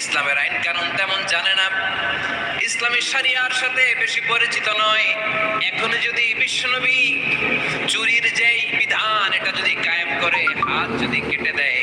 ইসলামের আইন কানুন তেমন জানে না। ইসলামী সারিয়ার সাথে বেশি পরিচিত নয়। এখন যদি বিশ্বনবী চুরির যেই বিধান, এটা যদি কায়েম করে, হাত যদি কেটে দেয়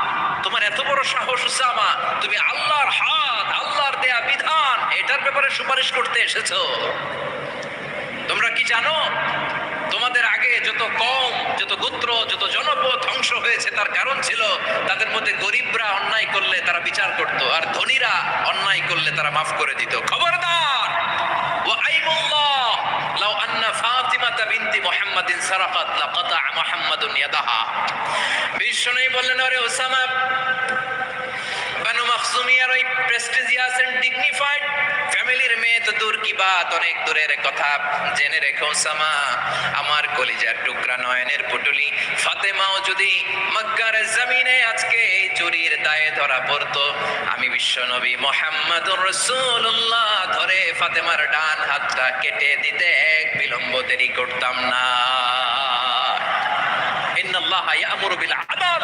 তোমার এত বড় সাহস উসামা, তুমি আল্লাহর হাত, আল্লাহর দেয়া বিধান, এটার ব্যাপারে সুপারিশ করতে এসেছ। তোমরা কি জানো, তোমাদের আগে যত কম যত গোত্র, যত জনপদ ধ্বংস হয়েছে, তার কারণ ছিল তাদের মধ্যে গরিবরা অন্যায় করলে তারা বিচার করত, আর ধনীরা অন্যায় করলে তারা মাফ করে দিত। খবরদার! ওয়াইমুল্লাহ লাউ আন্না ফাতিমাতা বিনতি মুহাম্মাদিন সারাকাত, লাকাতা মুহাম্মাদুন ইয়াদাহা। বিষ্ণু বললেন আরে ওসামা, বানু মাখসুমিয়ার ওই প্রেস্টিজিয়াস এন্ড ডিগনিফাইড ফ্যামিলির মেয়ে তো দূর কি বাত? অনেক দূরের কথা। জেনে রেখো সামা, আমার কলিজার টুকরা নয়নের পুটুলি। ফাতেমাও যদি মক্কার জমিনে আজকে এই চুরির দায়ে ধরা পড়তো, আমি বিশ্বনবী মোহাম্মদুর রাসূলুল্লাহ ধরে ফাতেমার ডান হাতটা কেটে দিতে এক বিলম্ব দেরি করতাম না। ইন্নাল্লাহ ইয়ামুরু বিল আদল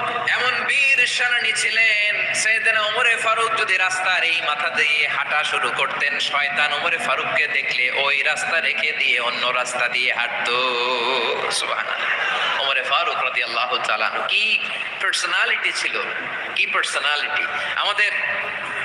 এমন বীর সেনানী ছিলেন, সেদিন ওমরে ফারুক যদি রাস্তার এই মাথা দিয়ে হাঁটা শুরু করতেন, শয়তান ওমরে ফারুককে দেখলে ওই রাস্তা রেখে দিয়ে অন্য রাস্তা দিয়ে হাঁটতো। ওমরে ফারুক আল্লাহ তাআলা কি পার্সোনালিটি ছিল? কি পার্সোনালিটি আমাদের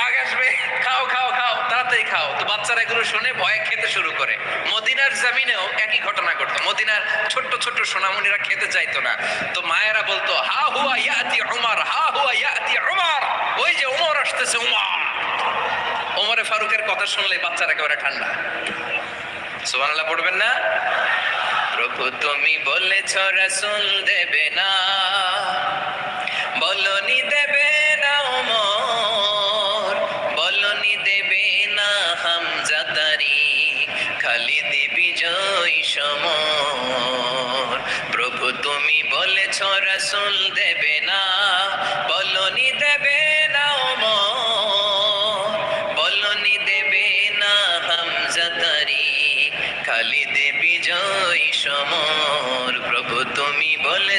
বাঘ আসবে, খাও খাও খাও, তাড়াতাড়ি খাও। তো বাচ্চারা এগুলো শুনে ভয়ে খেতে শুরু করে। মদিনার জামিনেও একই ঘটনা ঘটতো। মদিনার ছোট্ট ছোট্ট সোনামণিরা খেতে চাইতো না। তো মায়েরা বলতো, হা হুয়া ইয়াতি উমার, হা হুয়া ইয়াতি উমার। ওই যে উমর আসতেছে, উমার। ওমরে ফারুকের কথা শুনলে বাচ্চারা একেবারে ঠান্ডা। সুবহানাল্লাহ, পড়বেন না? প্রভু তুমি বলেছ, রাসূল দেবে না। বলনি দেবে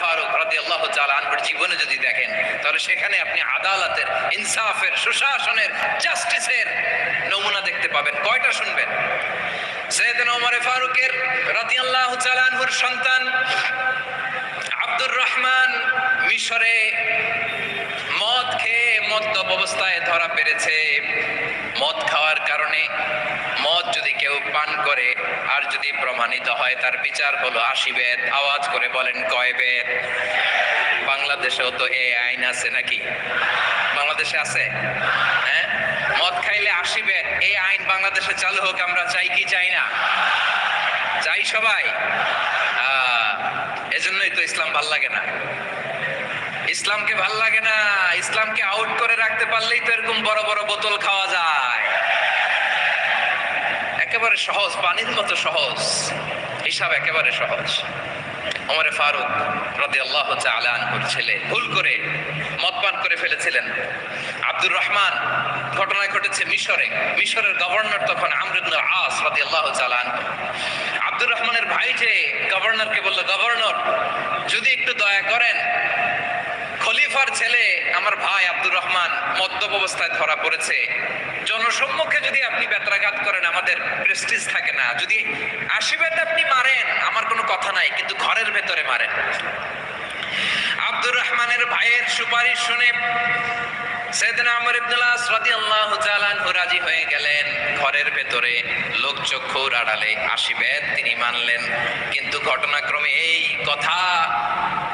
ফারুক তাআলা আনহুর জীবনে যদি দেখেন, তাহলে সেখানে আপনি আদালতের ইনসাফের, সুশাসনের, জাস্টিসের নমুনা দেখতে পাবেন। কয়টা শুনবেন? সৈয়দনা ওমরে ফারুকের রাদিয়াল্লাহু আল্লাহ আনহুর সন্তান আব্দুর রহমান মিশরে মদ্যপ অবস্থায় ধরা পেরেছে। মদ খাওয়ার কারণে মদ যদি কেউ পান করে, আর যদি প্রমাণিত হয়, তার বিচার হলো আশি বেদ। আওয়াজ করে বলেন, কয় বেদ? বাংলাদেশেও তো এই আইন আছে নাকি? বাংলাদেশে আছে? হ্যাঁ? মদ খাইলে আশি বেদ। এই আইন বাংলাদেশে চালু হোক, আমরা চাই কি চাই না? চাই সবাই। এজন্যই তো ইসলাম ভালো লাগে না। ইসলামকে ভালো লাগে না, ইসলামকে আউট করে রাখতে পারলেই তো এরকম বড় বড় বোতল খাওয়া যায়। একেবারে সহজ, পানির মতো সহজ, হিসাব একেবারে সহজ। ওমরে ফারুক রাদি আল্লাহ আনহুর ছেলে, ভুল করে মদ পান করে ফেলেছিলেন। আব্দুর রহমান ঘটনা ঘটেছে মিশরে। মিশরের গভর্নর তখন আমরুদ্দ আস রাদি আল্লাহ আনহু। আব্দুর রহমানের ভাই যে গভর্নরকে বলল, গভর্নর, যদি একটু দয়া করেন খলিফার ছেলে আমার ভাই আব্দুর রহমান মদ্যপ অবস্থায় ধরা পড়েছে। জনসম্মুখে যদি আপনি বেত্রাঘাত করেন, আমাদের প্রেস্টিজ থাকে না। যদি আশীর্বাদ আপনি মারেন, আমার কোনো কথা নাই, কিন্তু ঘরের ভেতরে মারেন। আব্দুর রহমানের ভাইয়ের সুপারিশ শুনে সেদিন আমর ইবনুল্লাহ তাআলা আনহু রাজি হয়ে গেলেন। ঘরের ভেতরে লোক চক্ষুর আড়ালে আসিবেন তিনি মানলেন। কিন্তু ঘটনাক্রমে এই কথা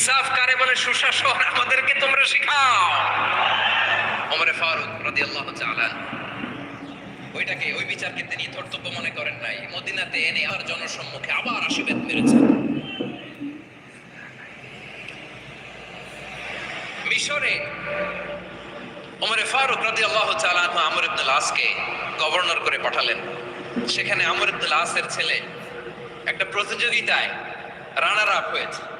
ইনসাফ কারে বলে সুশাসন? আমাদেরকে তোমরা শেখাও। ওমরে ফারুক রাদিয়াল্লাহু তাআলা ওইটাকে, ওই বিচারকে তিনি ধর্তব্য মনে করেন নাই। মদিনাতে এনে আর জনসম্মুখে আবার আশীর্বাদ মেরেছেন মিশরে ওমরে ফারুক রাদিয়াল্লাহু তাআলা আনহু আমর ইবনে লাসকে গভর্নর করে পাঠালেন। সেখানে আমর ইবনে লাসের ছেলে একটা প্রতিযোগিতায় রানার আপ হয়েছে।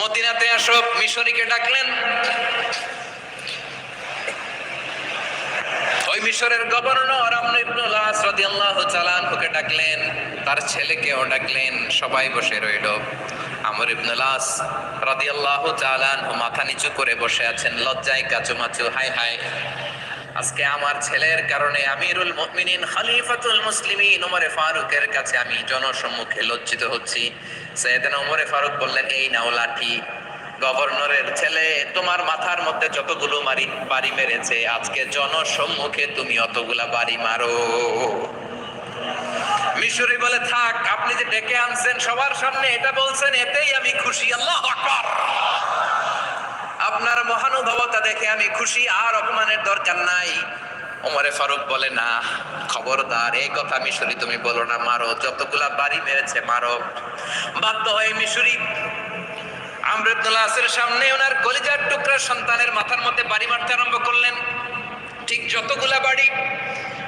মদিনাতে আসো, মিশরিকে ডাকলেন। ওই মিশরের গভর্নর আমর ইবনুল আস রাদিয়াল্লাহু তাআলা আনহুকে ডাকলেন। তার ছেলেকেও ডাকলেন, সবাই বসে রইল। আমর ইবনুল আস রাদিয়াল্লাহু আনহু মাথা নিচু করে বসে আছেন, লজ্জায় কাচুমাচু হাই হাই আজকে আমার ছেলের কারণে আমিরুল মুমিনিন, খলিফাতুল মুসলিমিন ওমরে ফারুকের কাছে আমি জনসম্মুখে লজ্জিত হচ্ছি। সৈয়দনা ওমরে ফারুক বললেন, এই নাও লাঠি। গভর্নরের ছেলে, তোমার মাথার মধ্যে যতগুলো মারি, বাড়ি মেরেছে, আজকে জনসম্মুখে তুমি অতগুলা বাড়ি মারো। মিশরি বলে, থাক, আপনি যে ডেকে আনছেন সবার সামনে এটা বলছেন, এতেই আমি খুশি, আল্লাহ আকবার। আপনার মহানুভবতা দেখে আমি খুশি, আর অপমানের দরকার নাই। ওমরে ফারুক বলে, না, খবরদার, এই কথা মিশরি তুমি বলো না, মারো। যতগুলা বাড়ি মেরেছে, মারো। বাধ্য হয় মিশরি আমরুদ্দুল্লাহ আসের সামনে, ওনার কলিজার টুকরা সন্তানের মাথার মধ্যে বাড়ি মারতে আরম্ভ করলেন। ঠিক যতগুলা বাড়ি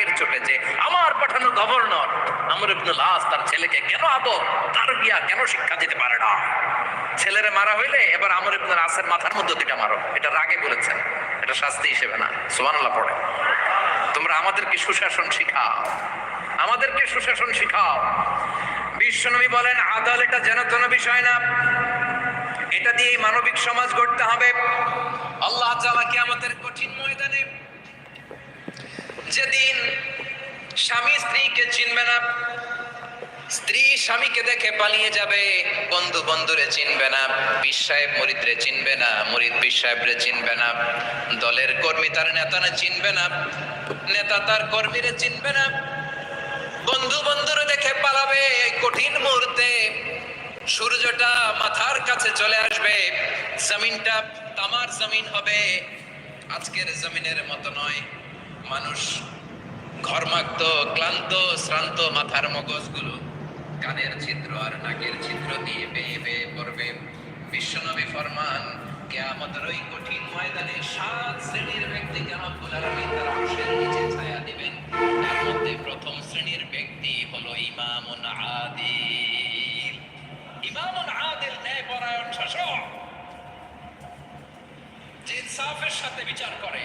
রাগের চোটে যে আমার পাঠানো গভর্নর আমর ইবনুল আস তার ছেলেকে কেন আদো তার গিয়া কেন শিক্ষা দিতে পারে না? ছেলেরে মারা হইলে এবার আমর ইবনুল আসের মাথার মধ্যে দুইটা মারো। এটা রাগে বলেছেন, এটা শাস্তি হিসেবে না, সুবহানাল্লাহ পড়ে। তোমরা আমাদেরকে সুশাসন শিখাও, আমাদেরকে সুশাসন শিখাও। বিশ্বনবী বলেন, আদাল এটা যেন তেন বিষয় না, এটা দিয়েই মানবিক সমাজ গড়তে হবে। আল্লাহ তাআলা কিয়ামতের কঠিন ময়দানে যেদিন স্বামী স্ত্রীকে চিনবে না, স্ত্রী স্বামীকে দেখে পালিয়ে যাবে, বন্ধু বন্ধুরে চিনবে না, পীর সাহেব মরিদরে চিনবে না, মরিদ পীর সাহেবরে চিনবে না, দলের কর্মী তার নেতারে চিনবে না, নেতা তার কর্মীরে চিনবে না, বন্ধু বন্ধুরে দেখে পালাবে কঠিন মুহূর্তে। সূর্যটা মাথার কাছে চলে আসবে, জমিনটা তামার জমিন হবে, আজকের জমিনের মতো নয়। মানুষ ঘর্মাক্ত, ক্লান্ত, শ্রান্ত মাথার মগজগুলো কানের ছিদ্র আর নাকের ছিদ্র দিয়ে বেয়ে বেয়ে পড়বে। বিশ্বনবী ফরমান, কেয়ামতের ওই কঠিন ময়দানে সাত শ্রেণির ব্যক্তিকে রব্বুল আলামিন তার আরশের নিচে ছায়া দিবেন? তার মধ্যে প্রথম শ্রেণির ব্যক্তি হলো ইমামুন আদিল। ইমামুন আদিল ন্যায়পরায়ণ শাসক যে ইনসাফের সাথে বিচার করে।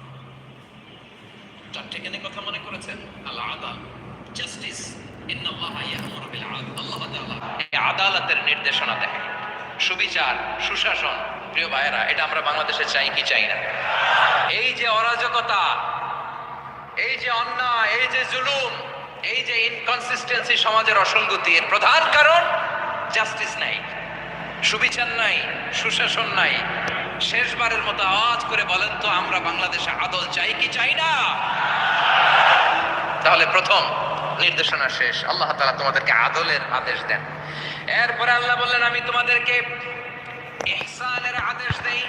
চারটে কেন কথা মনে করেছেন? আল্লাহ আদাল জাস্টিস আদালতের নির্দেশনা দেয়। সুবিচার, সুশাসন, প্রিয় ভাইয়েরা, এটা আমরা বাংলাদেশে চাই কি চাই না? এই যে অরাজকতা, এই যে অন্যায়, এই যে জুলুম, এই যে ইনকনসিস্টেন্সি সমাজের অসঙ্গতি এর প্রধান কারণ জাস্টিস নাই। সুবিচার নাই, সুশাসন নাই শেষবারের মতো আওয়াজ করে বলেন তো, আমরা বাংলাদেশে আদল চাই কি চাই না? তাহলে প্রথম নির্দেশনা শেষ। আল্লাহ তালা তোমাদেরকে আদলের আদেশ দেন। এরপরে আল্লাহ বললেন, আমি তোমাদেরকে ইহসানের আদেশ দেই।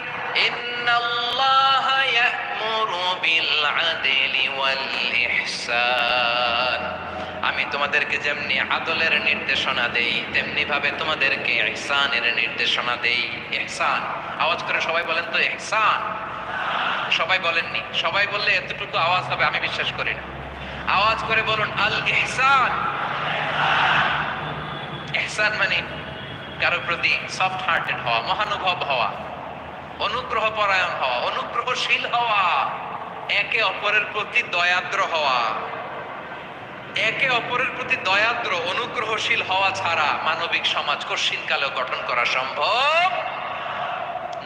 ইন্নাল্লাহ ইয়ামুরু বিল আদলি ওয়াল ইহসান আমি তোমাদেরকে যেমনি আদলের নির্দেশনা দেই তেমনি ভাবে তোমাদেরকে ইহসানের নির্দেশনা দেই। ইহসান আওয়াজ করে সবাই বলেন তো ইহসান সবাই বলেননি। সবাই বললে এতটুকু আওয়াজ হবে, আমি বিশ্বাস করি না। আওয়াজ করে বলুন, আল ইহসান ইহসান মানে কারও প্রতি সফট হার্টেড হওয়া, মহানুভব হওয়া, অনুগ্রহ পরায়ণ হওয়া, অনুগ্রহশীল হওয়া, একে অপরের প্রতি দয়াদ্র হওয়া। একে অপরের প্রতি দয়াদ্র, অনুগ্রহশীল হওয়া ছাড়া মানবিক সমাজ কশিনকালেও গঠন করা সম্ভব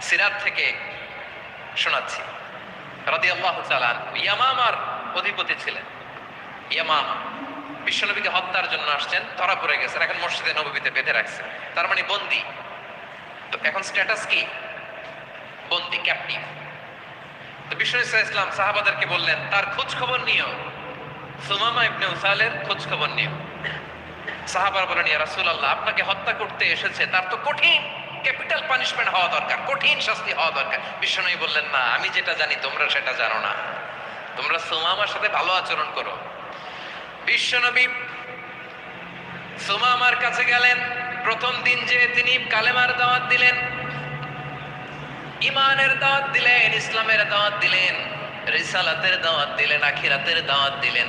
সিরাত থেকে শোনাচ্ছি। রাদিয়াল্লাহু তাআলা আনহু। ইয়ামামার অধিপতি ছিলেন। ইয়ামামা বিশ্বনবীকে হত্যার জন্য আসছেন, ধরা পড়ে গেছেন, এখন মসজিদে নবীতে বেঁধে রাখছেন। তার মানে বন্দি। তো এখন স্ট্যাটাস কি? বন্দি ক্যাপ্টিভ তো বিষ্ণু ইসলাম সাহাবাদেরকে বললেন, তার খোঁজ খবর নিও। সুমামা ইবনে উসালের খোঁজ খবর নিও। সাহাবার বলেন ইয়া রাসূলুল্লাহ, আপনাকে হত্যা করতে এসেছে, তার তো কঠিন। পানিশমেন্ট হওয়া দরকার, কঠিন শাস্তি হওয়া দরকার। বিষ্ণু বললেন না আমি যেটা জানি, তোমরা সেটা জানো না। তোমরা সুমামার সাথে ভালো আচরণ করো। বিশ্বনবী সুমামার কাছে গেলেন। প্রথম দিন যে তিনি কালেমার দাওয়াত দিলেন ইমানের দাওয়াত দিলেন, ইসলামের দাওয়াত দিলেন, রিসালাতের দাওয়াত দিলেন, আখিরাতের দাওয়াত দিলেন।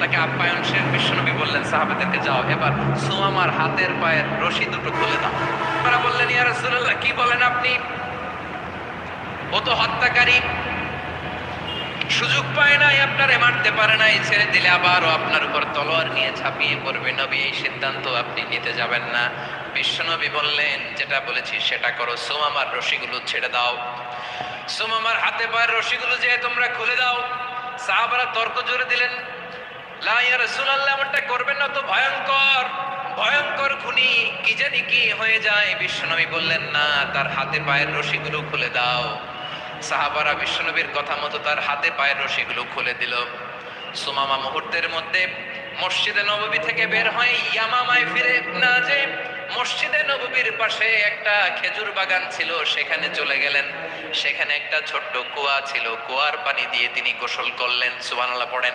তাকে আপ্যায়ন শেষ বিশ্বনবী বললেন, সাহাবেদেরকে যাও, এবার সুমামার হাতের পায়ের রশি দুটো খুলে দাও। তারা বললেন, ইয়া কি বলেন আপনি? ও তো হত্যাকারী, সুযোগ পায় নাই আপনারে, মারতে পারে নাই, ছেড়ে দিলে আবারও আপনার উপর তলোয়ার নিয়ে ছাপিয়ে পড়বে। নবী, এই সিদ্ধান্ত আপনি নিতে যাবেন না। বিশ্বনবী বললেন, যেটা বলেছি সেটা করো সোমামার রশিগুলো ছেড়ে দাও। সোমামার হাতে পায়ের রশিগুলো যে তোমরা খুলে দাও। সাহাবারা তর্ক জোরে দিলেন লা ইয়া রাসূলুল্লাহ করবেন না তো ভয়ঙ্কর ভয়ঙ্কর খুনি কি হয়ে যায়। বিশ্বনবী বললেন, না, তার হাতে পায়ের খুলে দাও। সাহাবারা বিশ্বনবীর কথা মতো তার হাতে পায়ের খুলে দিল। সুমামা মুহূর্তের মধ্যে মসজিদে নববী থেকে বের হয়ে ইয়ামামায় ফিরে না যে মসজিদে নববীর পাশে একটা খেজুর বাগান ছিল, সেখানে চলে গেলেন। সেখানে একটা ছোট্ট কুয়া ছিল, কুয়ার পানি দিয়ে তিনি গোসল করলেন। সুবহানাল্লাহ পড়েন।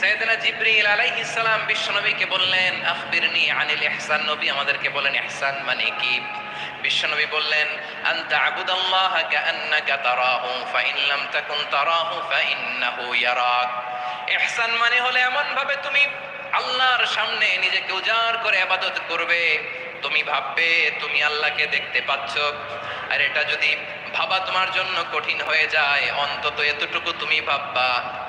সাইয়েদনা জিবরিল আলাইহিস সালাম বিশ্বনবীকে বললেন, আখবিরনি আনিল ইহসান, নবী আমাদেরকে বলেন, ইহসান মানে কি? বিশ্বনবী বললেন, আনতা আবুদাল্লাহ কাআন্নাকা তারাহু ফাইন লাম তাকুন তারাহু ফাইন্নাহু ইয়ারাক। ইহসান মানে হলো এমন ভাবে তুমি আল্লাহর সামনে নিজেকে উজাড় করে ইবাদত করবে। তুমি ভাববে, তুমি আল্লাহকে দেখতে পাচ্ছ। আর এটা যদি ভাবা তোমার জন্য কঠিন হয়ে যায়, অন্তত এতটুকু তুমি ভাববা।